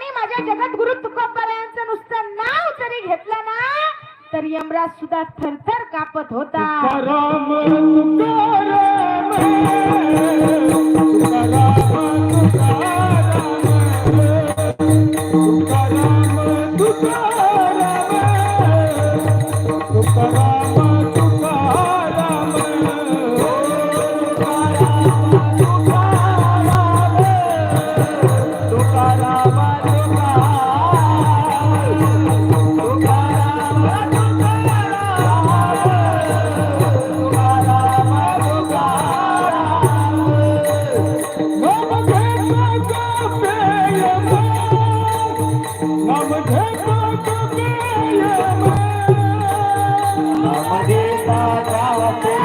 यमराजाने माझ्या जगद्गुरु तुकोबारायांचं नुसतं नाव जरी घेतलं ना तर यमराज सुद्धा थरथर कापत होता. Namaste, Namaste,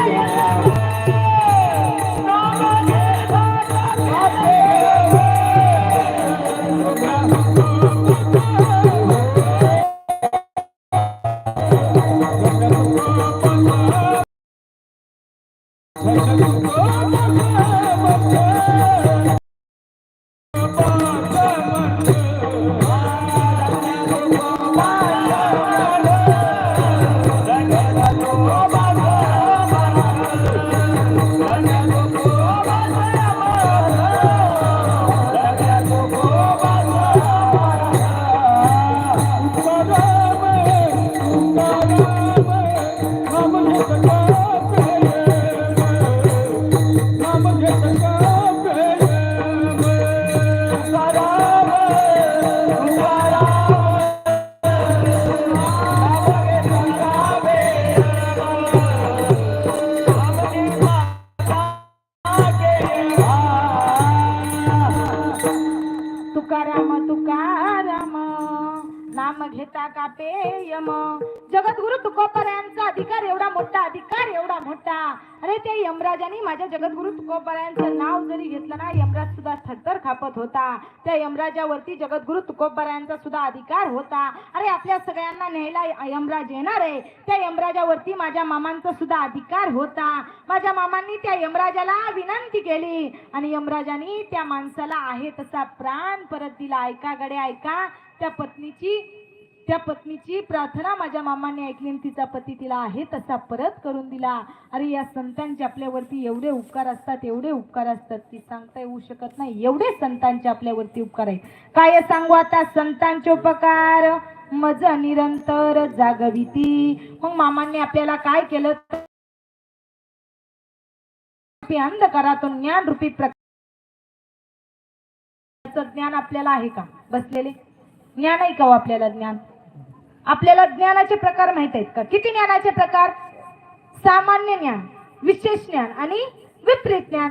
नाम घेता का पेयम जगद्गुरु तुकोपर्यांचा अधिकार एवढा मोठा अधिकार एवढा मोठा. अरे ते यमराजाने माझ्या जगद्गुरु तुकोबारायांचं नाव जरी घेतलं ना यमराज सुद्धा थरथर खापत होता. त्या यमराजावरती जगद्गुरु तुकोपर्यांचा सुद्धा अधिकार होता. अरे आपल्या सगळ्यांना न्यायला यमराज येणार आहे. त्या यमराजावरती माझ्या मामांचा सुद्धा अधिकार होता. माझ्या मामांनी त्या यमराजाला विनंती केली. आणि यमराजांनी त्या माणसाला आहे तसा प्राण परत दिला. ऐका गडे ऐका. त्या पत्नीची त्या पत्नीची प्रार्थना माझ्या मामाने ऐकली आणि तिचा पती तिला आहे तसा परत करून दिला. अरे या संतांचे आपल्यावरती एवढे उपकार असतात एवढे उपकार असतात ती सांगता येऊ शकत नाही. एवढे संतांचे आपल्यावरती उपकार आहेत. काय सांगू आता? संतांचे उपकार. मज निरंतर जागविती. मग मामांनी आपल्याला काय केलं? अंधकारातून ज्ञान रूपी प्रकार ज्ञान आपल्याला आहे का? बसलेले? ज्ञान आहे का हो आपल्याला ज्ञान? आपल्याला ज्ञानाचे प्रकार माहीत आहेत का? किती ज्ञानाचे प्रकार? सामान्य ज्ञान विशेष ज्ञान आणि विपरीत ज्ञान.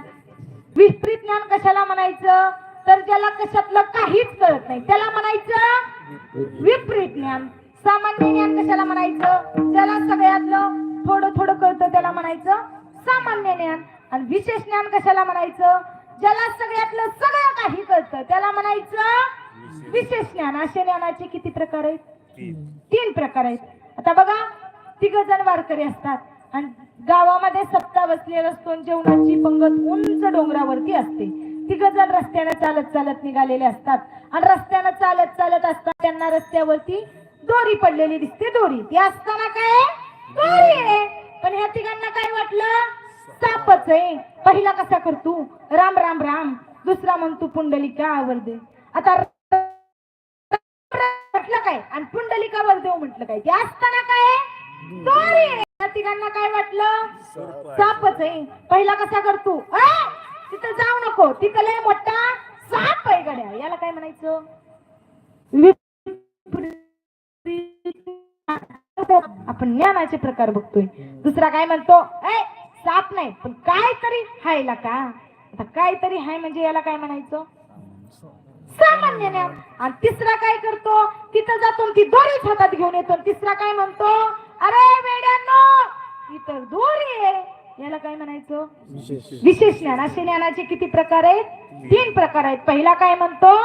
विपरीत ज्ञान कशाला म्हणायचं? तर ज्याला कशातलं काहीच कळत नाही त्याला म्हणायचं विपरीत ज्ञान. सामान्य ज्ञान कशाला म्हणायचं? ज्याला सगळ्यातलं थोडं थोडं कळतं त्याला म्हणायचं सामान्य ज्ञान. आणि विशेष ज्ञान कशाला म्हणायचं? ज्याला सगळ्यातलं सगळं काही कळतं त्याला म्हणायचं विशेष. ज्ञान. असे ज्ञानाचे किती प्रकार आहेत? तीन. प्रकार आहेत. आता बघा तिघ जण वारकरी असतात आणि गावामध्ये सप्ताह बसलेला असतो जेवणाची पंगत उंच डोंगरावरती असते. तिघ जण रस्त्याने चालत चालत निघालेले असतात. आणि रस्त्यानं चालत चालत असतात त्यांना रस्त्यावरती दोरी पडलेली दिसते दोरी. ती असताना काय? दोरी आहे. पण ह्या तिघांना काय वाटलं? सापच आहे. पहिला कसा करतो? राम राम राम. दुसरा म्हणतो पुंडलिका आवडते आता काय? आणि पुंडलिकावर देव म्हटलं काय? ते असताना काय तिघांना काय वाटलं? सापच आहे. पहिला कसा करतो? तिथं जाऊ नको. तिथं लय मोठा साप आहे गड्या. याला काय म्हणायचं. आपण ज्ञानाचे प्रकार बघतोय. दुसरा काय म्हणतो? ए साप नाही. पण काय तरी हायला का? आता काय तरी हाय म्हणजे याला काय म्हणायचं? सामान्य ज्ञान. आणि तिसरा काय करतो? तिथं जातो ती दोरीच हातात घेऊन येतो. तिसरा काय म्हणतो? अरे वेड्यांनो इतर दोरी आहे. याला काय म्हणायचं? विशेष ज्ञान. असे ज्ञानाचे किती प्रकार आहेत? तीन प्रकार आहेत. पहिला काय म्हणतो?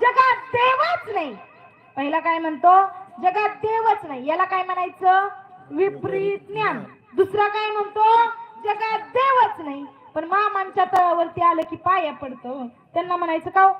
जगात देवच नाही. पहिला काय म्हणतो? जगात देवच नाही. याला काय म्हणायचं? विपरीत ज्ञान. दुसरा काय म्हणतो? जगात देवच नाही. पण मामांच्या तळावरती आलं की पाया पडतो. त्यांना म्हणायचं का हो?